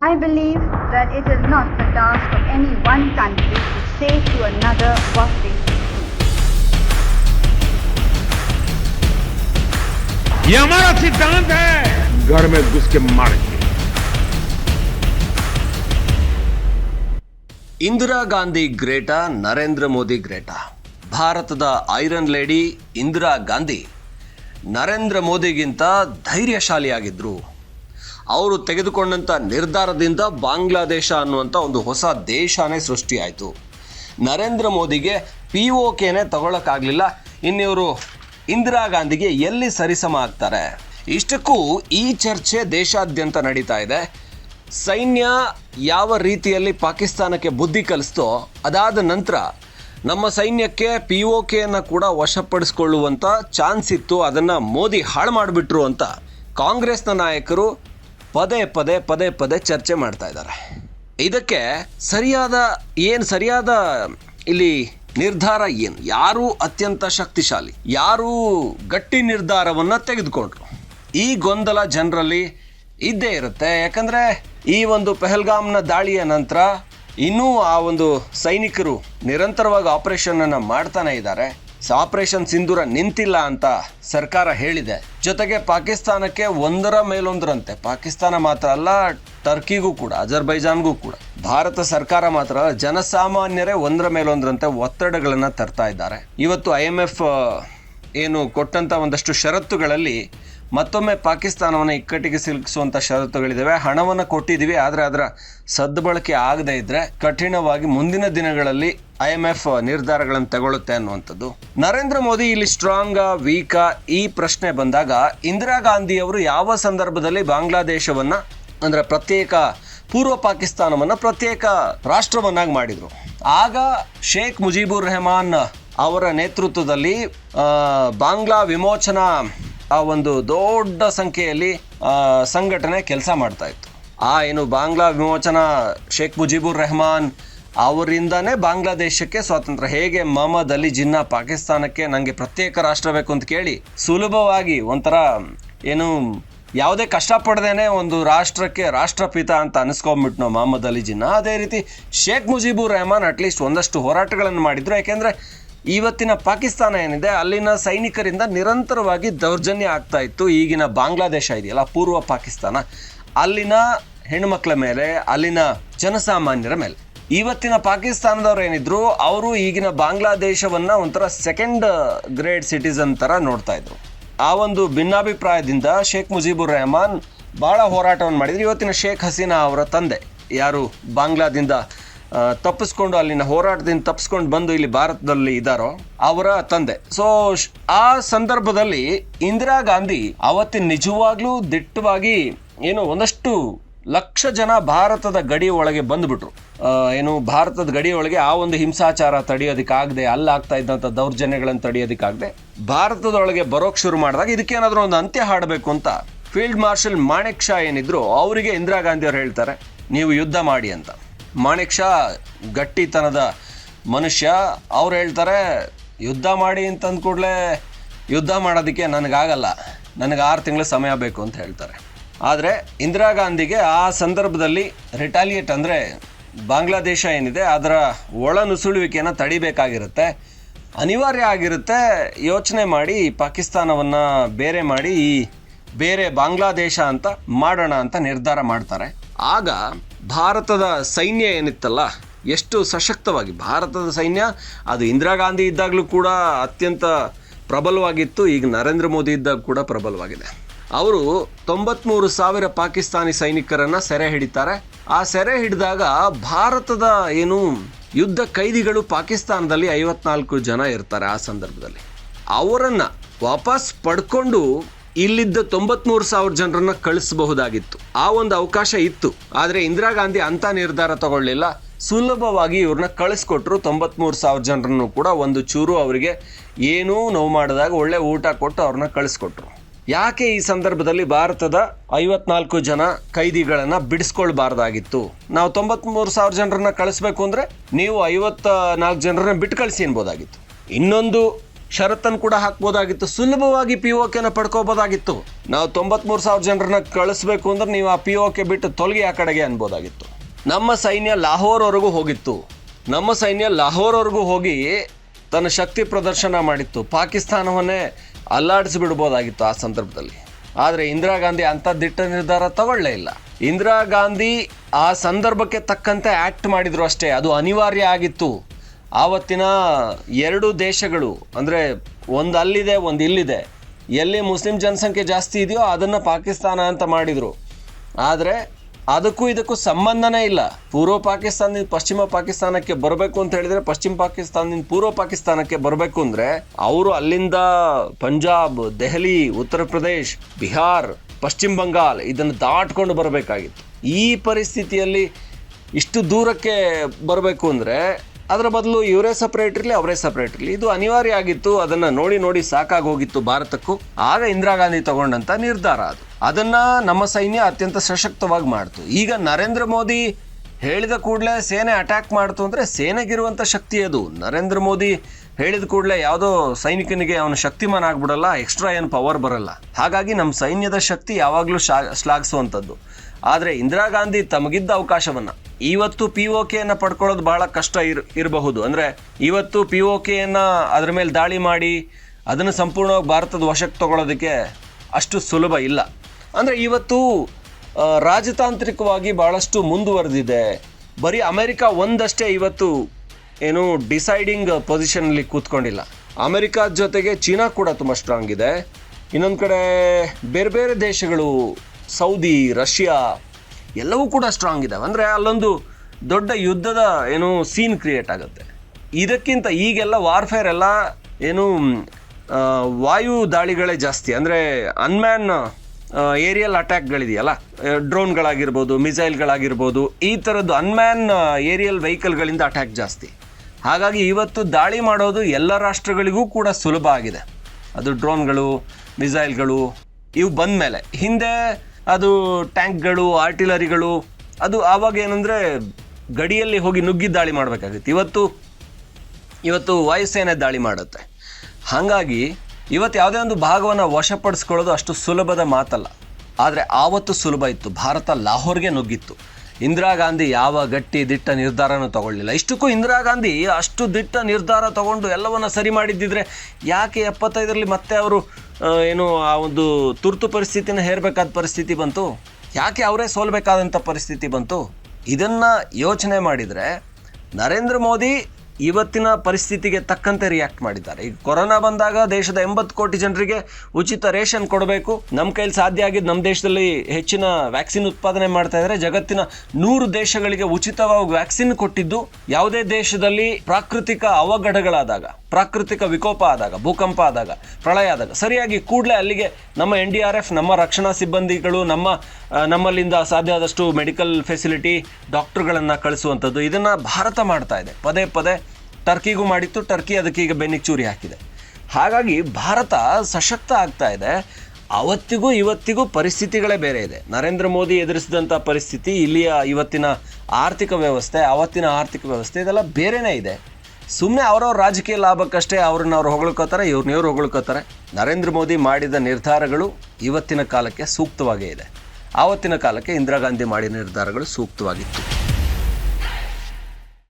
I believe that it is not the task of any one country to say to another what they should do. ये हमारा सिद्धांत है घर में घुस के मार के ಇಂದಿರಾ ಗಾಂಧಿ ಗ್ರೇಟ ನರೇಂದ್ರ ಮೋದಿ ಗ್ರೇಟ ಭಾರತದ ಐರನ್ ಲೇಡಿ ಇಂದಿರಾ ಗಾಂಧಿ ನರೇಂದ್ರ ಮೋದಿಗಿಂತ ಧೈರ್ಯಶಾಲಿಯಾಗಿದ್ದರು ಅವರು ತೆಗೆದುಕೊಂಡಂಥ ನಿರ್ಧಾರದಿಂದ ಬಾಂಗ್ಲಾದೇಶ ಅನ್ನುವಂಥ ಒಂದು ಹೊಸ ದೇಶನೇ ಸೃಷ್ಟಿಯಾಯಿತು. ನರೇಂದ್ರ ಮೋದಿಗೆ ಪಿ ಒ ಕೆನೇ ತಗೊಳಕ್ಕಾಗಲಿಲ್ಲ. ಇನ್ನಿವರು ಇಂದಿರಾ ಗಾಂಧಿಗೆ ಎಲ್ಲಿ ಸರಿಸಮ ಆಗ್ತಾರೆ? ಇಷ್ಟಕ್ಕೂ ಈ ಚರ್ಚೆ ದೇಶಾದ್ಯಂತ ನಡೀತಾ ಇದೆ. ಸೈನ್ಯ ಯಾವ ರೀತಿಯಲ್ಲಿ ಪಾಕಿಸ್ತಾನಕ್ಕೆ ಬುದ್ಧಿ ಕಲಿಸ್ತೋ ಅದಾದ ನಂತರ ನಮ್ಮ ಸೈನ್ಯಕ್ಕೆ ಪಿ ಒ ಕೆಯನ್ನು ಕೂಡ ವಶಪಡಿಸ್ಕೊಳ್ಳುವಂಥ ಚಾನ್ಸ್ ಇತ್ತು. ಅದನ್ನು ಮೋದಿ ಹಾಳು ಮಾಡಿಬಿಟ್ರು ಅಂತ ಕಾಂಗ್ರೆಸ್ನ ನಾಯಕರು ಪದೇ ಪದೇ ಪದೇ ಪದೇ ಚರ್ಚೆ ಮಾಡ್ತಾ ಇದ್ದಾರೆ. ಇದಕ್ಕೆ ಸರಿಯಾದ, ಏನು ಸರಿಯಾದ ಇಲ್ಲಿ ನಿರ್ಧಾರ ಏನು? ಯಾರು ಅತ್ಯಂತ ಶಕ್ತಿಶಾಲಿ? ಯಾರು ಗಟ್ಟಿ ನಿರ್ಧಾರವನ್ನು ತೆಗೆದುಕೊಂಡ್ರು? ಈ ಗೊಂದಲ ಜನರಲ್ಲಿ ಇದ್ದೇ ಇರುತ್ತೆ. ಯಾಕಂದರೆ ಈ ಒಂದು ಪೆಹಲ್ಗಾಮ್ನ ದಾಳಿಯ ನಂತರ ಇನ್ನೂ ಆ ಒಂದು ಸೈನಿಕರು ನಿರಂತರವಾಗಿ ಆಪರೇಷನನ್ನು ಮಾಡ್ತಾನೆ ಇದ್ದಾರೆ. ಆಪರೇಷನ್ ಸಿಂಧೂರ ನಿಂತಿಲ್ಲ ಅಂತ ಸರ್ಕಾರ ಹೇಳಿದೆ. ಜೊತೆಗೆ ಪಾಕಿಸ್ತಾನಕ್ಕೆ ಒಂದರ ಮೇಲೊಂದರಂತೆ. ಪಾಕಿಸ್ತಾನ ಮಾತ್ರ ಅಲ್ಲ ಟರ್ಕಿಗೂ ಕೂಡ ಅಜರ್ಬೈಜಾನ್ಗೂ ಕೂಡ. ಭಾರತ ಸರ್ಕಾರ ಮಾತ್ರ ಜನಸಾಮಾನ್ಯರೇ ಒಂದರ ಮೇಲೊಂದರಂತೆ ಒತ್ತಡಗಳನ್ನು ತರ್ತಾ ಇದ್ದಾರೆ. ಇವತ್ತು ಐ ಎಂ ಎಫ್ ಏನು ಕೊಟ್ಟಂಥ ಒಂದಷ್ಟು ಷರತ್ತುಗಳಲ್ಲಿ ಮತ್ತೊಮ್ಮೆ ಪಾಕಿಸ್ತಾನವನ್ನು ಇಕ್ಕಟ್ಟಿಗೆ ಸಿಲುಕಿಸುವಂಥ ಷರತ್ತುಗಳಿದ್ದಾವೆ ಹಣವನ್ನು ಕೊಟ್ಟಿದ್ದೀವಿ ಆದರೆ ಅದರ ಸದ್ಬಳಕೆ ಆಗದೇ ಇದ್ದರೆ ಕಠಿಣವಾಗಿ ಮುಂದಿನ ದಿನಗಳಲ್ಲಿ ಐ ಎಂ ಎಫ್ ನಿರ್ಧಾರಗಳನ್ನು ತಗೊಳ್ಳುತ್ತೆ ಅನ್ನುವಂಥದ್ದು. ನರೇಂದ್ರ ಮೋದಿ ಇಲ್ಲಿ ಸ್ಟ್ರಾಂಗ ವೀಕಾ ಈ ಪ್ರಶ್ನೆ ಬಂದಾಗ ಇಂದಿರಾ ಗಾಂಧಿಯವರು ಯಾವ ಸಂದರ್ಭದಲ್ಲಿ ಬಾಂಗ್ಲಾದೇಶವನ್ನು, ಅಂದರೆ ಪ್ರತ್ಯೇಕ ಪೂರ್ವ ಪಾಕಿಸ್ತಾನವನ್ನು ಪ್ರತ್ಯೇಕ ರಾಷ್ಟ್ರವನ್ನಾಗಿ ಮಾಡಿದರು. ಆಗ ಶೇಖ್ ಮುಜೀಬುರ್ ರೆಹಮಾನ್ ಅವರ ನೇತೃತ್ವದಲ್ಲಿ ಬಾಂಗ್ಲಾ ವಿಮೋಚನಾ ಆ ಒಂದು ದೊಡ್ಡ ಸಂಖ್ಯೆಯಲ್ಲಿ ಸಂಘಟನೆ ಕೆಲಸ ಮಾಡ್ತಾ ಇತ್ತು. ಆ ಏನು ಬಾಂಗ್ಲಾ ವಿಮೋಚನಾ ಶೇಖ್ ಮುಜೀಬುರ್ ರೆಹಮಾನ್ ಅವರಿಂದನೇ ಬಾಂಗ್ಲಾದೇಶಕ್ಕೆ ಸ್ವಾತಂತ್ರ್ಯ. ಹೇಗೆ ಮೊಹಮ್ಮದ್ ಅಲಿ ಜಿನ್ನಾ ಪಾಕಿಸ್ತಾನಕ್ಕೆ ನನಗೆ ಪ್ರತ್ಯೇಕ ರಾಷ್ಟ್ರ ಬೇಕು ಅಂತ ಕೇಳಿ ಸುಲಭವಾಗಿ ಒಂಥರ, ಏನು, ಯಾವುದೇ ಕಷ್ಟಪಡದೇನೆ ಒಂದು ರಾಷ್ಟ್ರಕ್ಕೆ ರಾಷ್ಟ್ರಪಿತ ಅಂತ ಅನಿಸ್ಕೊಂಡ್ಬಿಟ್ನೋ ಮೊಹಮ್ಮದ್ ಅಲಿ ಜಿನ್ನಾ. ಅದೇ ರೀತಿ ಶೇಖ್ ಮುಜೀಬುರ್ ರೆಹಮಾನ್ ಅಟ್ಲೀಸ್ಟ್ ಒಂದಷ್ಟು ಹೋರಾಟಗಳನ್ನು ಮಾಡಿದ್ರು. ಯಾಕೆಂದರೆ ಇವತ್ತಿನ ಪಾಕಿಸ್ತಾನ ಏನಿದೆ, ಅಲ್ಲಿನ ಸೈನಿಕರಿಂದ ನಿರಂತರವಾಗಿ ದೌರ್ಜನ್ಯ ಆಗ್ತಾ ಇತ್ತು. ಈಗಿನ ಬಾಂಗ್ಲಾದೇಶ ಇದೆಯಲ್ಲ, ಪೂರ್ವ ಪಾಕಿಸ್ತಾನ. ಅಲ್ಲಿನ ಹೆಣ್ಣುಮಕ್ಕಳ ಮೇಲೆ, ಅಲ್ಲಿನ ಜನಸಾಮಾನ್ಯರ ಮೇಲೆ. ಇವತ್ತಿನ ಪಾಕಿಸ್ತಾನದವ್ರು ಏನಿದ್ರು, ಅವರು ಈಗಿನ ಬಾಂಗ್ಲಾದೇಶವನ್ನ ಒಂಥರ ಸೆಕೆಂಡ್ ಗ್ರೇಡ್ ಸಿಟಿಸನ್ ಥರ ನೋಡ್ತಾ ಇದ್ರು. ಆ ಒಂದು ಭಿನ್ನಾಭಿಪ್ರಾಯದಿಂದ ಶೇಖ್ ಮುಜೀಬುರ್ ರೆಹಮಾನ್ ಭಾಳ ಹೋರಾಟವನ್ನು ಮಾಡಿದ್ರು. ಇವತ್ತಿನ ಶೇಖ್ ಹಸೀನಾ ಅವರ ತಂದೆ ಯಾರು? ಬಾಂಗ್ಲಾದಿಂದ ತಪ್ಪಿಸ್ಕೊಂಡು ಅಲ್ಲಿನ ಹೋರಾಟದಿಂದ ತಪ್ಪಿಸ್ಕೊಂಡು ಬಂದು ಇಲ್ಲಿ ಭಾರತದಲ್ಲಿ ಇದ್ದಾರೋ ಅವರ ತಂದೆ. ಸೊ ಆ ಸಂದರ್ಭದಲ್ಲಿ ಇಂದಿರಾ ಗಾಂಧಿ ಅವತ್ತಿನ ನಿಜವಾಗ್ಲೂ ದಿಟ್ಟವಾಗಿ ಏನು ಒಂದಷ್ಟು ಲಕ್ಷ ಜನ ಭಾರತದ ಗಡಿ ಒಳಗೆ ಬಂದ್ಬಿಟ್ರು. ಏನು ಭಾರತದ ಗಡಿ ಒಳಗೆ ಆ ಒಂದು ಹಿಂಸಾಚಾರ ತಡೆಯೋದಕ್ಕಾಗದೆ ಅಲ್ಲಾಗ್ತಾ ಇದ್ದಂಥ ದೌರ್ಜನ್ಯಗಳನ್ನು ತಡೆಯೋದಕ್ಕಾಗದೆ ಭಾರತದೊಳಗೆ ಬರೋಕ್ ಶುರು ಮಾಡಿದಾಗ ಇದಕ್ಕೇನಾದರೂ ಒಂದು ಅಂತ್ಯ ಹಾಡಬೇಕು ಅಂತ ಫೀಲ್ಡ್ ಮಾರ್ಷಲ್ ಮಾಣೆಕ್ ಶಾ ಏನಿದ್ರು, ಅವರಿಗೆ ಇಂದಿರಾ ಗಾಂಧಿ ಅವ್ರು ಹೇಳ್ತಾರೆ, ನೀವು ಯುದ್ಧ ಮಾಡಿ ಅಂತ. ಮಾಣೆಕ್ ಶಾ ಗಟ್ಟಿತನದ ಮನುಷ್ಯ. ಅವ್ರು ಹೇಳ್ತಾರೆ, ಯುದ್ಧ ಮಾಡಿ ಅಂತಂದ ಕೂಡಲೇ ಯುದ್ಧ ಮಾಡೋದಕ್ಕೆ ನನಗಾಗಲ್ಲ. ನನಗೆ ಆರು ತಿಂಗಳ ಸಮಯ ಬೇಕು ಅಂತ ಹೇಳ್ತಾರೆ. ಆದರೆ ಇಂದಿರಾ ಗಾಂಧಿಗೆ ಆ ಸಂದರ್ಭದಲ್ಲಿ ರಿಟಾಲಿಯೇಟ್ ಅಂದರೆ ಬಾಂಗ್ಲಾದೇಶ ಏನಿದೆ, ಅದರ ಒಳನುಸುಳುವಿಕೆಯನ್ನು ತಡಿಬೇಕಾಗಿರುತ್ತೆ. ಅನಿವಾರ್ಯ ಆಗಿರುತ್ತೆ, ಯೋಚನೆ ಮಾಡಿ ಪಾಕಿಸ್ತಾನವನ್ನು ಬೇರೆ ಮಾಡಿ ಈ ಬೇರೆ ಬಾಂಗ್ಲಾದೇಶ ಅಂತ ಮಾಡೋಣ ಅಂತ ನಿರ್ಧಾರ ಮಾಡ್ತಾರೆ. ಆಗ ಭಾರತದ ಸೈನ್ಯ ಏನಿತ್ತಲ್ಲ, ಎಷ್ಟು ಸಶಕ್ತವಾಗಿ, ಭಾರತದ ಸೈನ್ಯ, ಅದು ಇಂದಿರಾ ಗಾಂಧಿ ಇದ್ದಾಗಲೂ ಕೂಡ ಅತ್ಯಂತ ಪ್ರಬಲವಾಗಿತ್ತು, ಈಗ ನರೇಂದ್ರ ಮೋದಿ ಇದ್ದಾಗ ಕೂಡ ಪ್ರಬಲವಾಗಿದೆ. ಅವರು ತೊಂಬತ್ಮೂರು ಸಾವಿರ ಪಾಕಿಸ್ತಾನಿ ಸೈನಿಕರನ್ನ ಸೆರೆ ಹಿಡಿತಾರೆ. ಆ ಸೆರೆ ಹಿಡಿದಾಗ ಭಾರತದ ಏನು ಯುದ್ಧ ಕೈದಿಗಳು ಪಾಕಿಸ್ತಾನದಲ್ಲಿ ಐವತ್ನಾಲ್ಕು ಜನ ಇರ್ತಾರೆ ಆ ಸಂದರ್ಭದಲ್ಲಿ. ಅವರನ್ನು ವಾಪಸ್ ಪಡ್ಕೊಂಡು ಇಲ್ಲಿದ್ದ ತೊಂಬತ್ಮೂರು ಸಾವಿರ ಜನರನ್ನ ಕಳಿಸಬಹುದಾಗಿತ್ತು. ಆ ಒಂದು ಅವಕಾಶ ಇತ್ತು. ಆದರೆ ಇಂದಿರಾ ಗಾಂಧಿ ಅಂತ ನಿರ್ಧಾರ ತಗೊಳ್ಳಿಲ್ಲ. ಸುಲಭವಾಗಿ ಇವ್ರನ್ನ ಕಳಿಸ್ಕೊಟ್ರು ತೊಂಬತ್ಮೂರು ಸಾವಿರ ಜನರನ್ನು ಕೂಡ ಒಂದು ಚೂರು ಅವರಿಗೆ ಏನೂ ನೋವು ಮಾಡಿದಾಗ ಒಳ್ಳೆ ಊಟ ಕೊಟ್ಟು ಅವ್ರನ್ನ ಕಳಿಸ್ಕೊಟ್ರು. ಯಾಕೆ ಈ ಸಂದರ್ಭದಲ್ಲಿ ಭಾರತದ ಐವತ್ನಾಲ್ಕು ಜನ ಕೈದಿಗಳನ್ನ ಬಿಡಿಸ್ಕೊಳ್ಬಾರ್ದಾಗಿತ್ತು? ನಾವು ತೊಂಬತ್ಮೂರು ಸಾವಿರ ಜನರನ್ನ ಕಳಿಸ್ಬೇಕು ಅಂದ್ರೆ ನೀವು ಐವತ್ತ ನಾಲ್ಕು ಜನರನ್ನ ಬಿಟ್ಟು ಕಳಿಸಿ ಅನ್ಬೋದಾಗಿತ್ತು ಇನ್ನೊಂದು ಷರತ್ತನ್ನು ಕೂಡ ಹಾಕ್ಬೋದಾಗಿತ್ತು. ಸುಲಭವಾಗಿ ಪಿ ಒ ಕೆನ ಪಡ್ಕೋಬೋದಾಗಿತ್ತು. ನಾವು ತೊಂಬತ್ಮೂರು ಸಾವಿರ ಜನರನ್ನ ಕಳಿಸ್ಬೇಕು ಅಂದ್ರೆ ನೀವು ಆ ಪಿ ಒ ಕೆ ಬಿಟ್ಟು ತೊಲಗಿ ಆ ಕಡೆಗೆ ಅನ್ಬೋದಾಗಿತ್ತು. ನಮ್ಮ ಸೈನ್ಯ ಲಾಹೋರ್ವರೆಗೂ ಹೋಗಿತ್ತು. ನಮ್ಮ ಸೈನ್ಯ ಲಾಹೋರ್ವರೆಗೂ ಹೋಗಿ ತನ್ನ ಶಕ್ತಿ ಪ್ರದರ್ಶನ ಮಾಡಿತ್ತು. ಪಾಕಿಸ್ತಾನವನ್ನೇ ಅಲ್ಲಾಡಿಸಿ ಬಿಡ್ಬೋದಾಗಿತ್ತು ಆ ಸಂದರ್ಭದಲ್ಲಿ. ಆದರೆ ಇಂದಿರಾ ಗಾಂಧಿ ಅಂಥ ದಿಟ್ಟ ನಿರ್ಧಾರ ತಗೊಳ್ಳೇ ಇಲ್ಲ. ಇಂದಿರಾ ಗಾಂಧಿ ಆ ಸಂದರ್ಭಕ್ಕೆ ತಕ್ಕಂತೆ ಆ್ಯಕ್ಟ್ ಮಾಡಿದ್ರು ಅಷ್ಟೇ. ಅದು ಅನಿವಾರ್ಯ ಆಗಿತ್ತು. ಆವತ್ತಿನ ಎರಡು ದೇಶಗಳು, ಅಂದರೆ ಒಂದು ಅಲ್ಲಿದೆ, ಒಂದು ಇಲ್ಲಿದೆ, ಎಲ್ಲಿ ಮುಸ್ಲಿಂ ಜನಸಂಖ್ಯೆ ಜಾಸ್ತಿ ಇದೆಯೋ ಅದನ್ನು ಪಾಕಿಸ್ತಾನ ಅಂತ ಮಾಡಿದರು. ಆದರೆ ಅದಕ್ಕೂ ಇದಕ್ಕೂ ಸಂಬಂಧನೇ ಇಲ್ಲ. ಪೂರ್ವ ಪಾಕಿಸ್ತಾನದಿಂದ ಪಶ್ಚಿಮ ಪಾಕಿಸ್ತಾನಕ್ಕೆ ಬರಬೇಕು ಅಂತ ಹೇಳಿದ್ರೆ ಪಶ್ಚಿಮ ಪಾಕಿಸ್ತಾನದಿಂದ ಪೂರ್ವ ಪಾಕಿಸ್ತಾನಕ್ಕೆ ಬರಬೇಕು ಅಂದರೆ ಅವರು ಅಲ್ಲಿಂದ ಪಂಜಾಬ್, ದೆಹಲಿ, ಉತ್ತರ ಪ್ರದೇಶ್, ಬಿಹಾರ್, ಪಶ್ಚಿಮ ಬಂಗಾಲ್ ಇದನ್ನು ದಾಟ್ಕೊಂಡು ಬರಬೇಕಾಗಿತ್ತು. ಈ ಪರಿಸ್ಥಿತಿಯಲ್ಲಿ ಇಷ್ಟು ದೂರಕ್ಕೆ ಬರಬೇಕು ಅಂದರೆ ಅದರ ಬದಲು ಇವರೇ ಸಪ್ರೇಟ್ ಇರಲಿ, ಅವರೇ ಸಪ್ರೇಟ್ ಇರಲಿ. ಇದು ಅನಿವಾರ್ಯ ಆಗಿತ್ತು, ಅದನ್ನು ನೋಡಿ ನೋಡಿ ಸಾಕಾಗೋಗಿತ್ತು ಭಾರತಕ್ಕೂ. ಆಗ ಇಂದಿರಾ ಗಾಂಧಿ ತಗೊಂಡಂಥ ನಿರ್ಧಾರ ಅದು. ಅದನ್ನ ನಮ್ಮ ಸೈನ್ಯ ಅತ್ಯಂತ ಸಶಕ್ತವಾಗಿ ಮಾಡ್ತು. ಈಗ ನರೇಂದ್ರ ಮೋದಿ ಹೇಳಿದ ಕೂಡಲೇ ಸೇನೆ ಅಟ್ಯಾಕ್ ಮಾಡ್ತು ಅಂದರೆ ಸೇನೆಗಿರುವಂಥ ಶಕ್ತಿ ಅದು. ನರೇಂದ್ರ ಮೋದಿ ಹೇಳಿದ ಕೂಡಲೇ ಯಾವುದೋ ಸೈನಿಕನಿಗೆ ಅವನ ಶಕ್ತಿಮಾನ ಆಗ್ಬಿಡಲ್ಲ ಎಕ್ಸ್ಟ್ರಾ ಏನು ಪವರ್ ಬರಲ್ಲ. ಹಾಗಾಗಿ ನಮ್ಮ ಸೈನ್ಯದ ಶಕ್ತಿ ಯಾವಾಗಲೂ ಶಾ ಶ್ಲಾಘಿಸುವಂಥದ್ದು ಆದರೆ ಇಂದಿರಾ ಗಾಂಧಿ ತಮಗಿದ್ದ ಅವಕಾಶವನ್ನು ಇವತ್ತು ಪಿ ಒ ಕೆಯನ್ನು ಪಡ್ಕೊಳ್ಳೋದು ಭಾಳ ಕಷ್ಟ ಇರ್, ಇರಬಹುದು. ಅಂದರೆ ಇವತ್ತು ಪಿ ಓ ಕೆಯನ್ನು ಅದರ ಮೇಲೆ ದಾಳಿ ಮಾಡಿ ಅದನ್ನು ಸಂಪೂರ್ಣವಾಗಿ ಭಾರತದ ವಶಕ್ಕೆ ತಗೊಳ್ಳೋದಕ್ಕೆ ಅಷ್ಟು ಸುಲಭ ಇಲ್ಲ. ಅಂದರೆ ಇವತ್ತು ರಾಜತಾಂತ್ರಿಕವಾಗಿ ಭಾಳಷ್ಟು ಮುಂದುವರೆದಿದೆ. ಬರೀ ಅಮೆರಿಕ ಒಂದಷ್ಟೇ ಇವತ್ತು ಏನು ಡಿಸೈಡಿಂಗ್ ಪೊಸಿಷನಲ್ಲಿ ಕೂತ್ಕೊಂಡಿಲ್ಲ. ಅಮೆರಿಕಾದ ಜೊತೆಗೆ ಚೀನಾ ಕೂಡ ತುಂಬ ಸ್ಟ್ರಾಂಗ್ ಇದೆ. ಇನ್ನೊಂದು ಕಡೆ ಬೇರೆ ಬೇರೆ ದೇಶಗಳು, ಸೌದಿ, ರಷ್ಯಾ ಎಲ್ಲವೂ ಕೂಡ ಸ್ಟ್ರಾಂಗ್ ಇದ್ದಾವೆ ಅಂದರೆ ಅಲ್ಲೊಂದು ದೊಡ್ಡ ಯುದ್ಧದ ಏನು ಸೀನ್ ಕ್ರಿಯೇಟ್ ಆಗುತ್ತೆ. ಇದಕ್ಕಿಂತ ಈಗೆಲ್ಲ ವಾರ್ಫೇರ್ ಎಲ್ಲ ಏನು ವಾಯು ದಾಳಿಗಳೇ ಜಾಸ್ತಿ. ಅಂದರೆ ಅನ್ಮ್ಯಾನ್ ಏರಿಯಲ್ ಅಟ್ಯಾಕ್ಗಳಿದೆಯಲ್ಲ ಡ್ರೋನ್ಗಳಾಗಿರ್ಬೋದು ಮಿಸೈಲ್ಗಳಾಗಿರ್ಬೋದು ಈ ಥರದ್ದು ಅನ್ಮ್ಯಾನ್ ಏರಿಯಲ್ ವೆಹಿಕಲ್ಗಳಿಂದ ಅಟ್ಯಾಕ್ ಜಾಸ್ತಿ. ಹಾಗಾಗಿ ಇವತ್ತು ದಾಳಿ ಮಾಡೋದು ಎಲ್ಲ ರಾಷ್ಟ್ರಗಳಿಗೂ ಕೂಡ ಸುಲಭ ಆಗಿದೆ. ಅದು ಡ್ರೋನ್ಗಳು ಮಿಸೈಲ್ಗಳು ಇವು ಬಂದ ಮೇಲೆ ಹಿಂದೆ ಅದು ಟ್ಯಾಂಕ್ಗಳು, ಆರ್ಟಿಲರಿಗಳು, ಅದು ಆವಾಗ ಏನಂದರೆ ಗಡಿಯಲ್ಲಿ ಹೋಗಿ ನುಗ್ಗಿ ದಾಳಿ ಮಾಡಬೇಕಾಗಿತ್ತು. ಇವತ್ತು ಇವತ್ತು ವಾಯುಸೇನೆ ದಾಳಿ ಮಾಡುತ್ತೆ. ಹಾಗಾಗಿ ಇವತ್ತು ಯಾವುದೇ ಒಂದು ಭಾಗವನ್ನು ವಶಪಡಿಸ್ಕೊಳ್ಳೋದು ಅಷ್ಟು ಸುಲಭದ ಮಾತಲ್ಲ. ಆದರೆ ಆವತ್ತು ಸುಲಭ ಇತ್ತು. ಭಾರತ ಲಾಹೋರ್ಗೆ ನುಗ್ಗಿತ್ತು. ಇಂದಿರಾ ಗಾಂಧಿ ಯಾವ ಗಟ್ಟಿ ದಿಟ್ಟ ನಿರ್ಧಾರನೂ ತಗೊಳ್ಳಿಲ್ಲ. ಇಷ್ಟಕ್ಕೂ ಇಂದಿರಾ ಗಾಂಧಿ ಅಷ್ಟು ದಿಟ್ಟ ನಿರ್ಧಾರ ತಗೊಂಡು ಎಲ್ಲವನ್ನ ಸರಿ ಮಾಡಿದ್ದಿದ್ರೆ ಯಾಕೆ ಎಪ್ಪತ್ತೈದರಲ್ಲಿ ಮತ್ತೆ ಅವರು ಏನು ಆ ಒಂದು ತುರ್ತು ಪರಿಸ್ಥಿತಿನ ಹೇರಬೇಕಾದ ಪರಿಸ್ಥಿತಿ ಬಂತು? ಯಾಕೆ ಅವರೇ ಸೋಲ್ಬೇಕಾದಂಥ ಪರಿಸ್ಥಿತಿ ಬಂತು? ಇದನ್ನು ಯೋಚನೆ ಮಾಡಿದರೆ ನರೇಂದ್ರ ಮೋದಿ ಇವತ್ತಿನ ಪರಿಸ್ಥಿತಿಗೆ ತಕ್ಕಂತೆ ರಿಯಾಕ್ಟ್ ಮಾಡಿದ್ದಾರೆ. ಈಗ ಕೊರೋನಾ ಬಂದಾಗ ದೇಶದ ಎಂಬತ್ತು ಕೋಟಿ ಜನರಿಗೆ ಉಚಿತ ರೇಷನ್ ಕೊಡಬೇಕು. ನಮ್ಮ ಕೈಲಿ ಸಾಧ್ಯ ಆಗಿದ್ದು ನಮ್ಮ ದೇಶದಲ್ಲಿ ಹೆಚ್ಚಿನ ವ್ಯಾಕ್ಸಿನ್ ಉತ್ಪಾದನೆ ಮಾಡ್ತಾ ಇದ್ದಾರೆ. ಜಗತ್ತಿನ ನೂರು ದೇಶಗಳಿಗೆ ಉಚಿತವಾಗಿ ವ್ಯಾಕ್ಸಿನ್ ಕೊಟ್ಟಿದ್ದು ಯಾವುದೇ ದೇಶದಲ್ಲಿ ಪ್ರಾಕೃತಿಕ ಅವಘಡಗಳಾದಾಗ, ಪ್ರಾಕೃತಿಕ ವಿಕೋಪ ಆದಾಗ, ಭೂಕಂಪ ಆದಾಗ, ಪ್ರಳಯ ಆದಾಗ, ಸರಿಯಾಗಿ ಕೂಡಲೇ ಅಲ್ಲಿಗೆ ನಮ್ಮ ಎನ್ ಡಿ ಆರ್ ಎಫ್, ನಮ್ಮ ರಕ್ಷಣಾ ಸಿಬ್ಬಂದಿಗಳು, ನಮ್ಮ ನಮ್ಮಲ್ಲಿಂದ ಸಾಧ್ಯ ಆದಷ್ಟು ಮೆಡಿಕಲ್ ಫೆಸಿಲಿಟಿ ಡಾಕ್ಟರ್ಗಳನ್ನು ಕಳಿಸುವಂಥದ್ದು ಇದನ್ನು ಭಾರತ ಮಾಡ್ತಾ ಇದೆ. ಪದೇ ಪದೇ ಟರ್ಕಿಗೂ ಮಾಡಿತ್ತು, ಟರ್ಕಿ ಅದಕ್ಕೆ ಈಗ ಬೆನ್ನಿಗೆ ಚೂರಿ ಹಾಕಿದೆ. ಹಾಗಾಗಿ ಭಾರತ ಸಶಕ್ತ ಆಗ್ತಾ ಇದೆ. ಅವತ್ತಿಗೂ ಇವತ್ತಿಗೂ ಪರಿಸ್ಥಿತಿಗಳೇ ಬೇರೆ ಇದೆ. ನರೇಂದ್ರ ಮೋದಿ ಎದುರಿಸಿದಂಥ ಪರಿಸ್ಥಿತಿ, ಇಲ್ಲಿಯ ಇವತ್ತಿನ ಆರ್ಥಿಕ ವ್ಯವಸ್ಥೆ, ಅವತ್ತಿನ ಆರ್ಥಿಕ ವ್ಯವಸ್ಥೆ, ಇದೆಲ್ಲ ಬೇರೆಯೇ ಇದೆ. ಸುಮ್ಮನೆ ಅವರವ್ರ ರಾಜಕೀಯ ಲಾಭಕ್ಕಷ್ಟೇ ಅವ್ರನ್ನ ಅವ್ರು ಹೊಗಳ್ಕೋತಾರೆ ಇವ್ರನ್ನ ಇವ್ರು ಹೊಗಳ್ಕೋತಾರೆ. ನರೇಂದ್ರ ಮೋದಿ ಮಾಡಿದ ನಿರ್ಧಾರಗಳು ಇವತ್ತಿನ ಕಾಲಕ್ಕೆ ಸೂಕ್ತವಾಗೇ ಇದೆ. ಆವತ್ತಿನ ಕಾಲಕ್ಕೆ ಇಂದಿರಾ ಗಾಂಧಿ ಮಾಡಿದ ನಿರ್ಧಾರಗಳು ಸೂಕ್ತವಾಗಿತ್ತು.